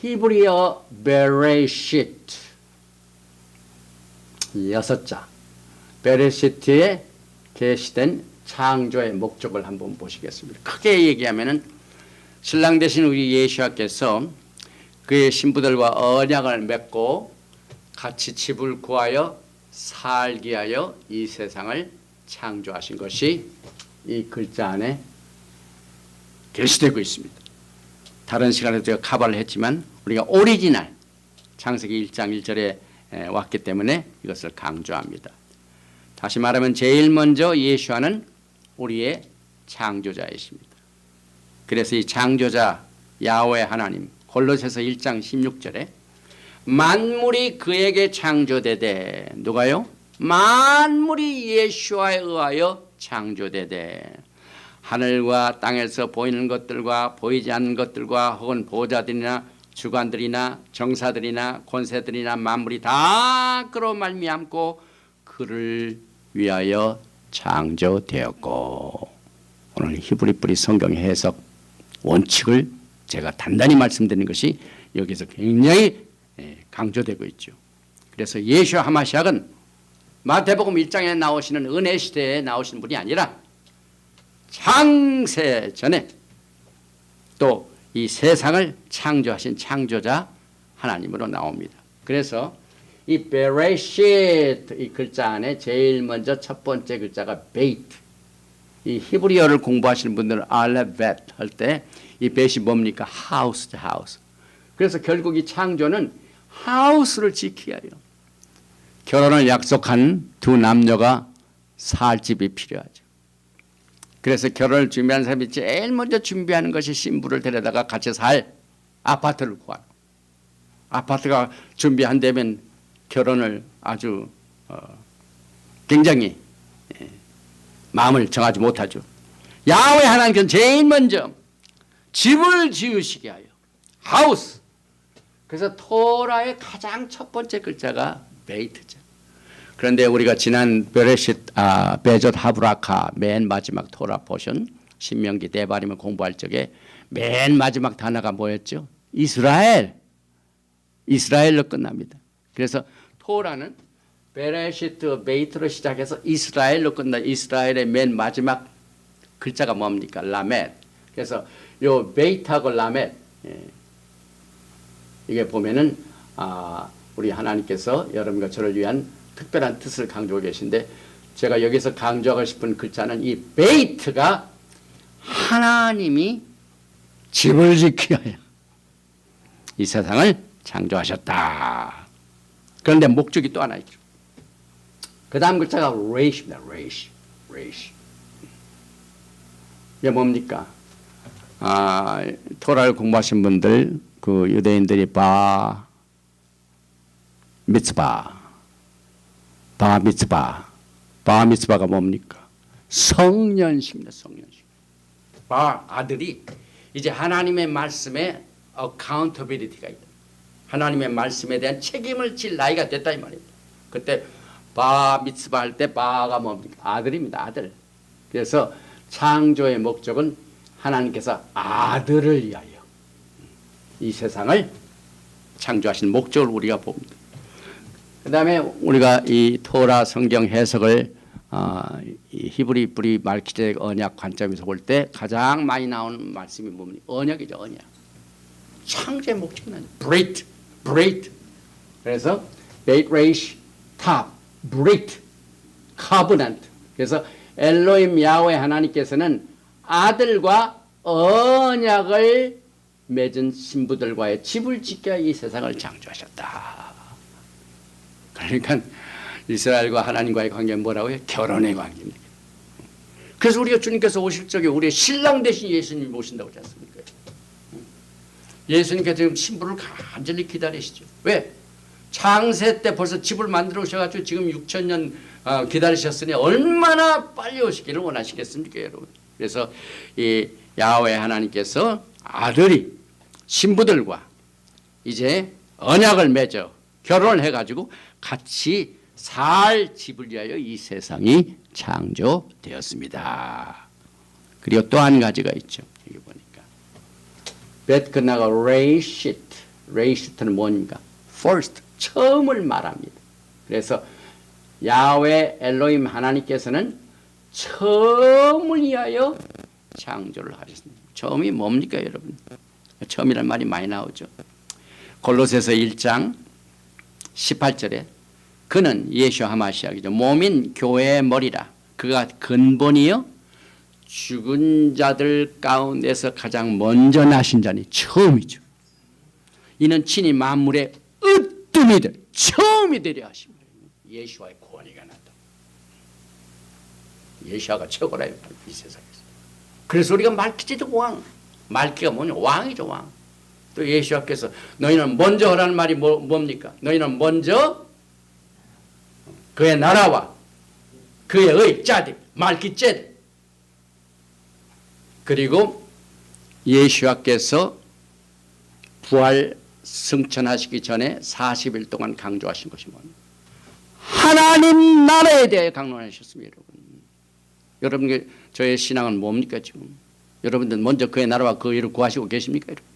히브리어 베레시트 여섯 자 베레시트에 게시된 창조의 목적을 한번 보시겠습니다. 크게 얘기하면은 신랑 대신 우리 예수님께서 그의 신부들과 언약을 맺고 같이 집을 구하여 살게 하여 이 세상을 창조하신 것이 이 글자 안에 게시되고 있습니다. 다른 시간에 제가 카바를 했지만 우리가 오리지널 창세기 1장 1절에 왔기 때문에 이것을 강조합니다. 다시 말하면 제일 먼저 예수와는 우리의 창조자이십니다. 그래서 이 창조자 야훼 하나님 골로새서 1장 16절에 만물이 그에게 창조되되 누가요? 만물이 예수와에 의하여 창조되되 하늘과 땅에서 보이는 것들과 보이지 않는 것들과 혹은 보좌들이나 주관들이나 정사들이나 권세들이나 만물이 다 그로 말미암고 그를 위하여 창조되었고 오늘 히브리 뿌리 성경 해석 원칙을 제가 단단히 말씀드리는 것이 여기서 굉장히 예, 강조되고 있죠. 그래서 예수 하마시학은 마태복음 1장에 나오시는 은혜 시대에 나오신 분이 아니라 창세 전에 또 이 세상을 창조하신 창조자 하나님으로 나옵니다. 그래서 이 베레시트 이 글자 안에 제일 먼저 첫 번째 글자가 베이트 이 히브리어를 공부하시는 분들은 알레벳 할 때 이 벳이 뭡니까? 하우스 하우스. 그래서 결국 이 창조는 하우스를 지켜야 해요. 결혼을 약속한 두 남녀가 살 집이 필요하죠. 그래서 결혼을 준비하는 사람이 제일 먼저 준비하는 것이 신부를 데려다가 같이 살 아파트를 구하는. 아파트가 준비한다면 결혼을 아주 어, 굉장히 예, 마음을 정하지 못하죠. 야훼 하나님께서 제일 먼저 집을 지으시게 하여 하우스. 그래서 토라의 가장 첫 번째 글자가 베이트죠. 그런데 우리가 지난 베레싯 아, 베젓 하브라카 맨 마지막 토라 포션 신명기 대바림을 공부할 적에 맨 마지막 단어가 뭐였죠? 이스라엘. 이스라엘로 끝납니다. 그래서 토라는 베레시트 베이트로 시작해서 이스라엘로 끝나 이스라엘의 맨 마지막 글자가 뭡니까? 라멧. 그래서 요 베이트하고 라멧 예. 이게 보면은 아, 우리 하나님께서 여러분과 저를 위한 특별한 뜻을 강조하고 계신데 제가 여기서 강조하고 싶은 글자는 이 베이트가 하나님이 집을 지켜야 이 세상을 창조하셨다. 그런데 목적이 또 하나 있죠. 그 다음 글자가 레이시입니다. 레이시. 레이시. 이게 뭡니까? 아, 토라를 공부하신 분들, 그 유대인들이 바, 미츠바, 바 미츠바, 바 미츠바가 뭡니까? 성년식입니다. 성년식. 바 아들이 이제 하나님의 말씀에 accountability가 있다. 하나님의 말씀에 대한 책임을 질 나이가 됐다 이 말입니다. 그때 바 미츠바 할 때 바가 뭡니까? 아들입니다. 아들. 그래서 창조의 목적은 하나님께서 아들을 위하여 이 세상을 창조하신 목적을 우리가 봅니다. 그 다음에 우리가 이 토라 성경 해석을 어, 이 히브리 뿌리 말키제덱 언약 관점에서 볼 때 가장 많이 나오는 말씀이 뭡니까? 언약이죠, 언약. 창조의 목적은. 브레이트, 브레이트. 그래서 베이트 레이시, 탑, 브레이트, 카브넌트. 그래서 엘로임 야훼 하나님께서는 아들과 언약을 맺은 신부들과의 집을 지켜 이 세상을 창조하셨다. 그러니까 이스라엘과 하나님과의 관계는 뭐라고요? 결혼의 관계입니다. 그래서 우리가 주님께서 오실 적에 우리의 신랑 대신 예수님이 오신다고 하지 않습니까? 예수님께서 지금 신부를 간절히 기다리시죠. 왜? 창세 때 벌써 집을 만들어 오셔가지고 지금 6천 년 어, 기다리셨으니 얼마나 빨리 오시기를 원하시겠습니까, 여러분? 그래서 이 야훼 하나님께서 아들이 신부들과 이제 언약을 맺어 결혼을 해가지고 같이 살 집을 위하여 이 세상이 창조되었습니다. 그리고 또 한 가지가 있죠. 여기 보니까 벳 끝나고 레이시트 레이시트는 뭡니까? first 처음을 말합니다. 그래서 야외 엘로임 하나님께서는 처음을 위하여 창조를 하셨습니다. 처음이 뭡니까, 여러분? 처음이란 말이 많이 나오죠. 골로새서 1장 18절에 그는 예수 하마시아이죠. 몸인 교회의 머리라. 그가 근본이요 죽은 자들 가운데서 가장 먼저 나신 자니 처음이죠. 이는 친히 만물의 으뜸이 될 처음이 되려 하십니다. 예수와의 권위가 나다. 예수가 최고라 이 세상에서. 그래서 우리가 말키지도 왕. 말키가 뭐냐? 왕이죠 왕. 또 예수께서 너희는 먼저 하라는 말이 뭐, 뭡니까? 너희는 먼저 그의 나라와 그의 의 짜디 말키 짜디 그리고 예수께서 부활 승천하시기 전에 40일 동안 강조하신 것이 뭡니까? 하나님 나라에 대해 강론하셨습니다, 여러분. 여러분, 저의 신앙은 뭡니까, 지금? 여러분들 먼저 그의 나라와 그 일을 구하시고 계십니까, 여러분?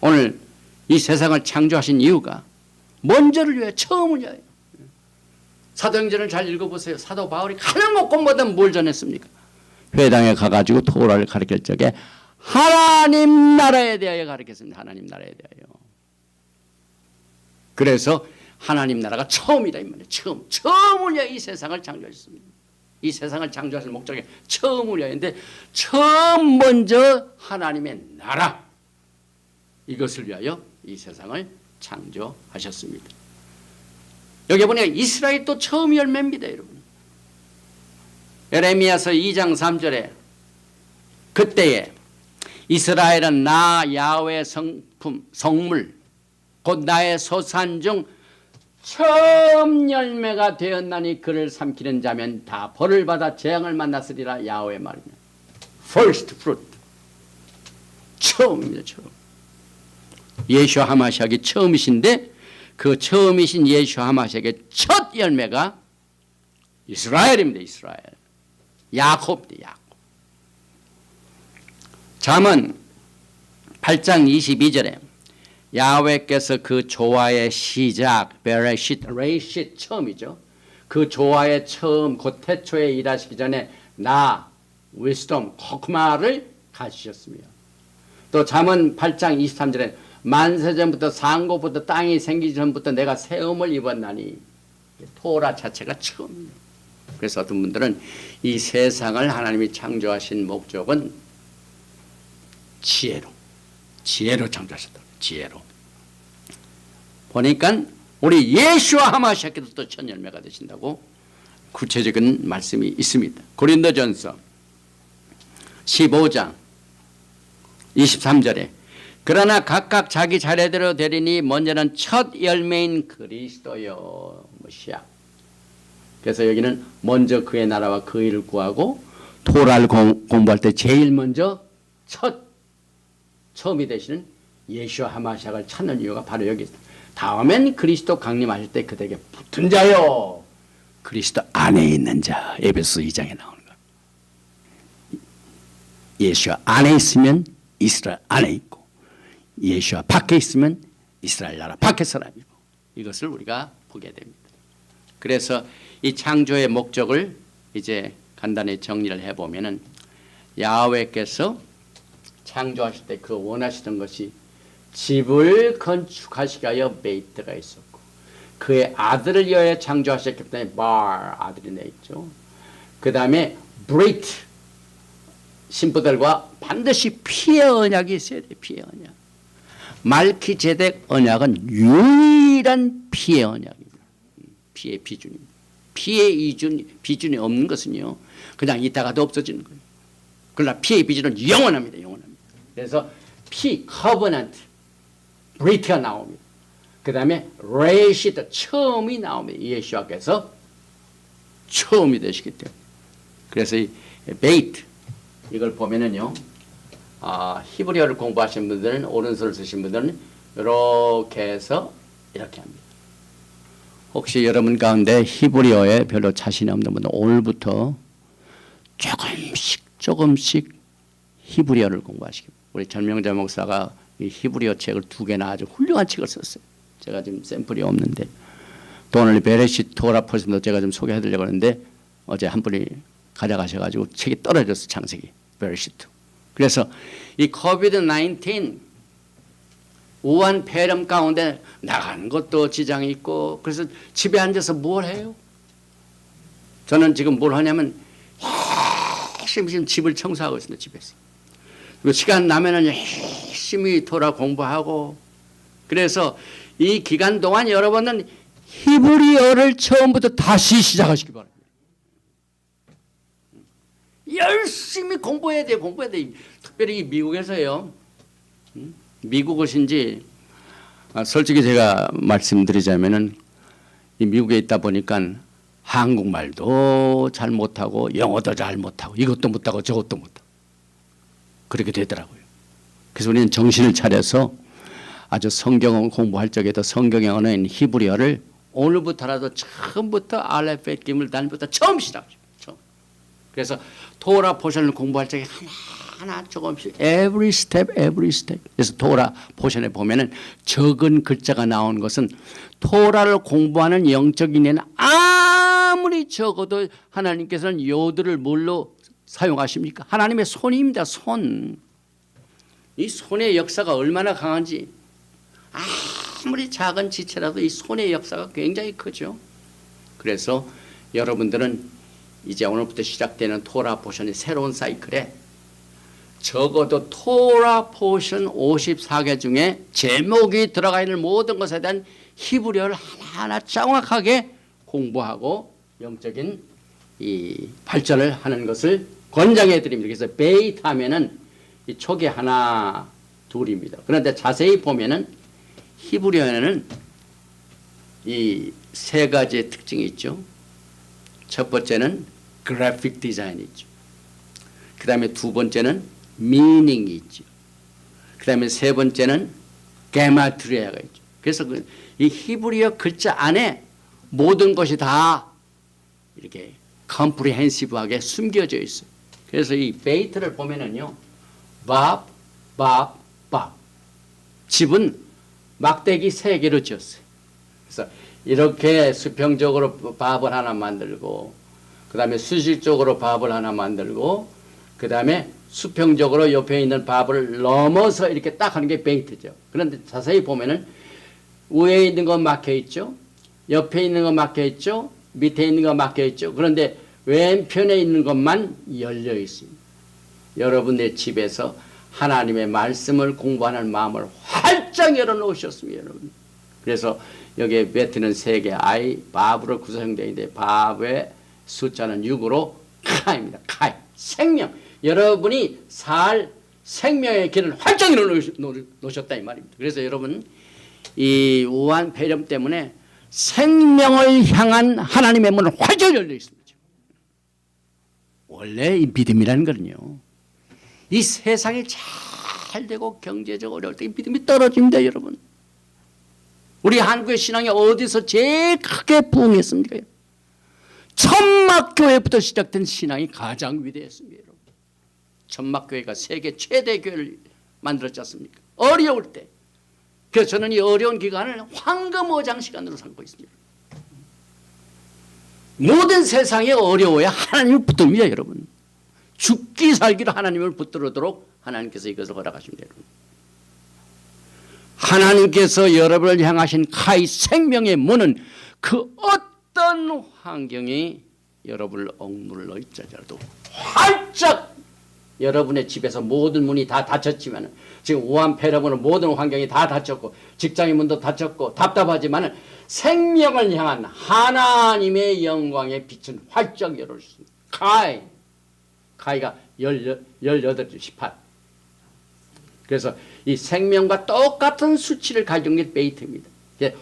오늘 이 세상을 창조하신 이유가 먼저를 위해 위하여. 사도행전을 잘 읽어보세요. 사도 바울이 가장 먹고 뭐든 뭘 전했습니까? 회당에 가가지고 토라를 가르칠 적에 하나님 나라에 대하여 가르쳤습니다. 하나님 나라에 대하여. 그래서 하나님 나라가 처음이다 이 말이에요. 처음. 위하여 이 세상을 창조하셨습니다. 이 세상을 창조하실 목적이 처음을 위하여인데 처음 먼저 하나님의 나라 이것을 위하여 이 세상을 창조하셨습니다. 여기 보니까 이스라엘 또 처음 열매입니다, 여러분. 에레미야서 2장 3절에 그때에 이스라엘은 나 야외 성품 성물 곧 나의 소산 중 처음 열매가 되었나니 그를 삼키는 자면 다 벌을 받아 재앙을 만났으리라 야외 말이냐. First fruit 처음입니다, 처음. 예수 하마시아기 처음이신데 그 처음이신 예수 하마시아의 첫 열매가 이스라엘입니다. 이스라엘. 야곱입니다. 야곱. 잠언 8장 22절에 야훼께서 그 조화의 시작 베레쉿 레이쉿 처음이죠. 그 조화의 처음 곧 태초에 일하시기 전에 나 위스덤 코크마를 가지셨으며 또 잠언 8장 23절에 만세전부터 상고부터 땅이 생기기 전부터 내가 세움을 입었나니 토라 자체가 처음이에요. 그래서 어떤 분들은 이 세상을 하나님이 창조하신 목적은 지혜로 지혜로 창조하셨다. 지혜로. 보니까 우리 예수와 하마시아께도 또첫 열매가 되신다고 구체적인 말씀이 있습니다. 고린도전서 15장 23절에 그러나 각각 자기 차례대로 되리니 먼저는 첫 열매인 그리스도요 뭐시야. 그래서 여기는 먼저 그의 나라와 그 일을 구하고 토라를 공부할 때 제일 먼저 첫 처음이 되시는 예수와 하마시아를 찾는 이유가 바로 여기 있다. 다음엔 그리스도 강림하실 때 그들에게 붙은 자요. 그리스도 안에 있는 자. 에베소 2장에 나오는 거. 예수와 안에 있으면 이스라엘 안에 있고 예수와 밖에 있으면 이스라엘 나라 밖에 사람이고 이것을 우리가 보게 됩니다. 그래서 이 창조의 목적을 이제 간단히 정리를 해보면은 야훼께서 창조하실 때 그 원하시던 것이 집을 건축하시기 위하여 베이트가 있었고 그의 아들을 위하여 창조하셨기 때문에 bar 아들이 내 있죠. 그 다음에 브레이트 신부들과 반드시 피의 언약이 있어야 돼 피의 언약. 말키제덱 언약은 유일한 피의 언약입니다. 피의 비준입니다. 피의 이준 비준이 없는 것은요 그냥 있다가도 없어지는 거예요. 그러나 피의 비준은 영원합니다. 영원합니다. 그래서 피 커버넌트 브리트가 나옵니다. 그 다음에 레시트 처음이 나옵니다. 예수와께서 처음이 되시기 때문에. 그래서 이 베이트 이걸 보면은요. 아, 히브리어를 공부하신 분들은 오른손을 쓰신 분들은 이렇게 해서 이렇게 합니다. 혹시 여러분 가운데 히브리어에 별로 자신이 없는 분은 오늘부터 조금씩 조금씩 히브리어를 공부하시기 우리 전명자 목사가 이 히브리어 책을 두 개나 아주 훌륭한 책을 썼어요. 제가 지금 샘플이 없는데 도널리 베레시 토라 포스도 제가 좀 소개해드리려고 하는데 어제 한 분이 가져가셔가지고 책이 떨어졌어 창세기 베레시트. 그래서 이 코비드 19 우한 폐렴 가운데 나가는 것도 지장이 있고 그래서 집에 앉아서 뭘 해요? 저는 지금 뭘 하냐면 열심히 집을 청소하고 있습니다 집에서. 그리고 시간 나면은 열심히 토라 공부하고 그래서 이 기간 동안 여러분은 히브리어를 처음부터 다시 시작하시기 바랍니다. 열심히 공부해야 돼요. 공부해야 돼. 특별히 이 미국에서요. 음? 미국 오신지 아, 솔직히 제가 말씀드리자면은 이 미국에 있다 보니까 한국말도 잘 못하고 영어도 잘 못하고 이것도 못하고 저것도 못하고 그렇게 되더라고요. 그래서 우리는 정신을 차려서 아주 성경을 공부할 적에도 성경의 언어인 히브리어를 오늘부터라도 처음부터 알레벳 기물 단부터 처음. 처음. 그래서 토라 포션을 공부할 적에 하나 조금씩 every step every step. 그래서 토라 포션에 보면은 적은 글자가 나온 것은 토라를 공부하는 영적인 애는 아무리 적어도 하나님께서는 요들을 뭘로 사용하십니까? 하나님의 손입니다. 손. 이 손의 역사가 얼마나 강한지 아무리 작은 지체라도 이 손의 역사가 굉장히 크죠. 그래서 여러분들은 이제 오늘부터 시작되는 토라 포션의 새로운 사이클에 적어도 토라 포션 54개 중에 제목이 들어가 있는 모든 것에 대한 히브리어를 하나하나 정확하게 공부하고 영적인 이 발전을 하는 것을 권장해 드립니다. 그래서 베이트 하면은 이 촉이 하나 둘입니다. 그런데 자세히 보면은 히브리어에는 이 세 가지의 특징이 있죠. 첫 번째는 그래픽 디자인이 있죠. 그 다음에 두 번째는 미닝이 있죠. 그 다음에 세 번째는 게마트리아가 있죠. 그래서 그이 히브리어 글자 안에 모든 것이 다 이렇게 컴프리헨시브하게 숨겨져 있어요. 그래서 이 베이트를 보면은요. 밥, 밥, 밥. 집은 막대기 세 개로 지었어요. 그래서 이렇게 수평적으로 밥을 하나 만들고 그 다음에 수직적으로 밥을 하나 만들고 그 다음에 수평적으로 옆에 있는 밥을 넘어서 이렇게 딱 하는 게 베이트죠. 그런데 자세히 보면은 위에 있는 건 막혀 있죠. 옆에 있는 건 막혀 있죠. 밑에 있는 건 막혀 있죠. 그런데 왼편에 있는 것만 열려 있습니다. 여러분의 집에서 하나님의 말씀을 공부하는 마음을 활짝 열어놓으셨습니다, 여러분. 그래서 여기에 베트는 세개 아이 밥으로 구성되어 있는데 밥의 숫자는 6으로 카입니다. 카이 생명. 여러분이 살 생명의 길을 활짝 열어놓으셨다 이 말입니다. 그래서 여러분 이 우한 폐렴 때문에 생명을 향한 하나님의 문은 활짝 열려 있습니다. 원래 이 믿음이라는 거는요. 이 세상이 잘 되고 경제적 어려울 때 믿음이 떨어집니다, 여러분. 우리 한국의 신앙이 어디서 제일 크게 부흥했습니까? 천막교회부터 시작된 신앙이 가장 위대했습니다, 여러분. 천막교회가 세계 최대 교회를 만들었지 않습니까? 어려울 때. 그래서 저는 이 어려운 기간을 황금 어장 시간으로 삼고 있습니다. 모든 세상이 어려워야 하나님을 붙듭니다, 여러분. 죽기 살기로 하나님을 붙들도록 하나님께서 이것을 허락하십니다, 여러분. 하나님께서 여러분을 향하신 카이 생명의 문은 그 어떤 환경이 여러분을 억눌러 있자라도 활짝 여러분의 집에서 모든 문이 다 닫혔지만 지금 우한 폐렴으로 모든 환경이 다 닫혔고 직장의 문도 닫혔고 답답하지만 생명을 향한 하나님의 영광의 빛은 활짝 열어주습니다 카이 카이가 18, 18 그래서 이 생명과 똑같은 수치를 가진 게 베이트입니다.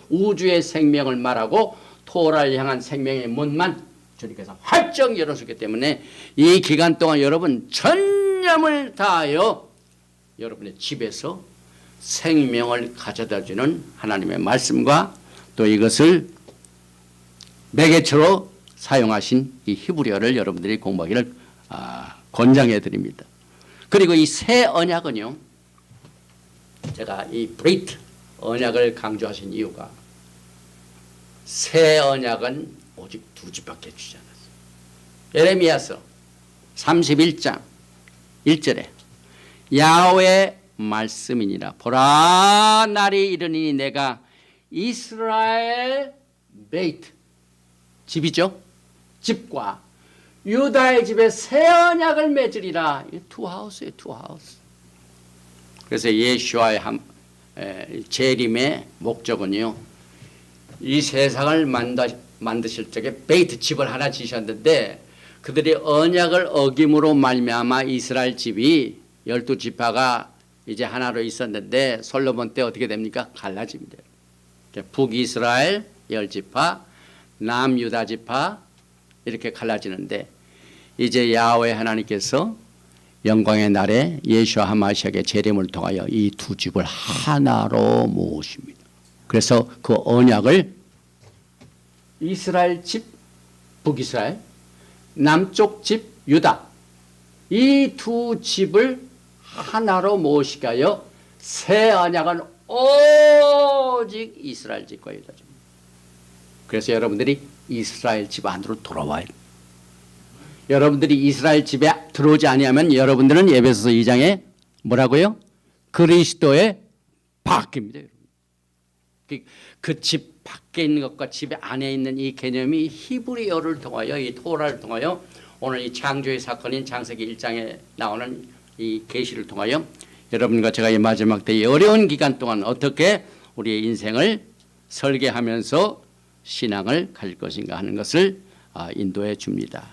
우주의 생명을 말하고 토라를 향한 생명의 문만 주님께서 활짝 열어주기 때문에 이 기간 동안 여러분 전념을 다하여 여러분의 집에서 생명을 가져다 주는 하나님의 말씀과 또 이것을 매개체로 사용하신 이 히브리어를 여러분들이 공부하기를 아, 권장해 드립니다. 그리고 이 새 언약은요. 제가 이 브레이트 언약을 강조하신 이유가 새 언약은 오직 두 집밖에 주지 않았어요. 예레미야서 31장 1절에 야훼 말씀이니라. 보라 날이 이르니 내가 이스라엘 베이트 집이죠? 집과 유다의 집에 새 언약을 맺으리라. 이 투하우스예요 투하우스 그래서 예수와의 한, 에, 재림의 목적은요 이 세상을 만다, 만드실 적에 베이트 집을 하나 지셨는데 그들이 언약을 어김으로 말미암아 이스라엘 집이 열두 지파가 이제 하나로 있었는데 솔로몬 때 어떻게 됩니까? 갈라집니다. 북이스라엘 열 지파, 남유다 지파 이렇게 갈라지는데 이제 야훼 하나님께서 영광의 날에 예수와 하마시아의 재림을 통하여 이 두 집을 하나로 모으십니다. 그래서 그 언약을 이스라엘 집 북이스라엘 남쪽 집 유다 이 두 집을 하나로 모시가요 새 언약은 오직 이스라엘 집과 유다 집. 그래서 여러분들이 이스라엘 집 안으로 돌아와야 돼요. 여러분들이 이스라엘 집에 들어오지 아니하면 여러분들은 예배소서 2장에 뭐라고요? 그리스도의 밖입니다. 그집 밖에 있는 것과 집 안에 있는 이 개념이 히브리어를 통하여 이 토라를 통하여 오늘 이 창조의 사건인 창세기 1장에 나오는 이 계시를 통하여 여러분과 제가 이 마지막 때이 어려운 기간 동안 어떻게 우리의 인생을 설계하면서 신앙을 가질 것인가 하는 것을 아, 인도해 줍니다.